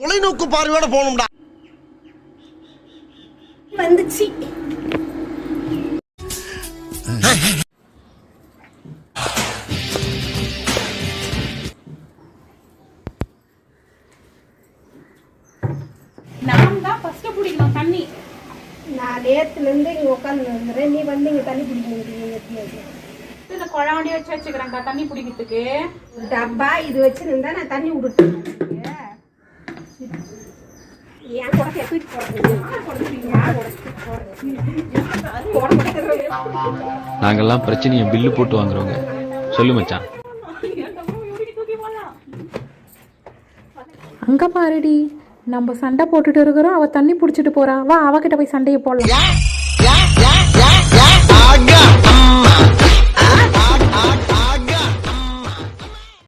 தொலைநோக்கு பார்வையோட போகணும்டா. வந்துச்சு. நான் தான் ஃபர்ஸ்ட் பிடிக்கணும் தண்ணி. நான் நேரத்துலேருந்து இங்கே உட்காந்து வந்துடுறேன் நீ வந்து இங்கே தண்ணி பிடிக்க முடியும் இந்த குழாண்டி வச்சு வச்சுக்கிறேன்க்கா தண்ணி பிடிக்கிறதுக்கு டப்பா இது வச்சுருந்தா நான் தண்ணி விட்டுட்டேன் ஏன் குடத்தை தூக்கி நாங்கெல்லாம் பிரச்சனையை பில்லு போட்டு வாங்குறவங்க. சொல்லு மச்சான். அங்க பாருடி நம்ம சண்டை போட்டுட்டு இருக்கிறோம் அவ தண்ணி புடிச்சிட்டு போறா. வா அவகிட்ட போய் சண்டையை போடலாம்.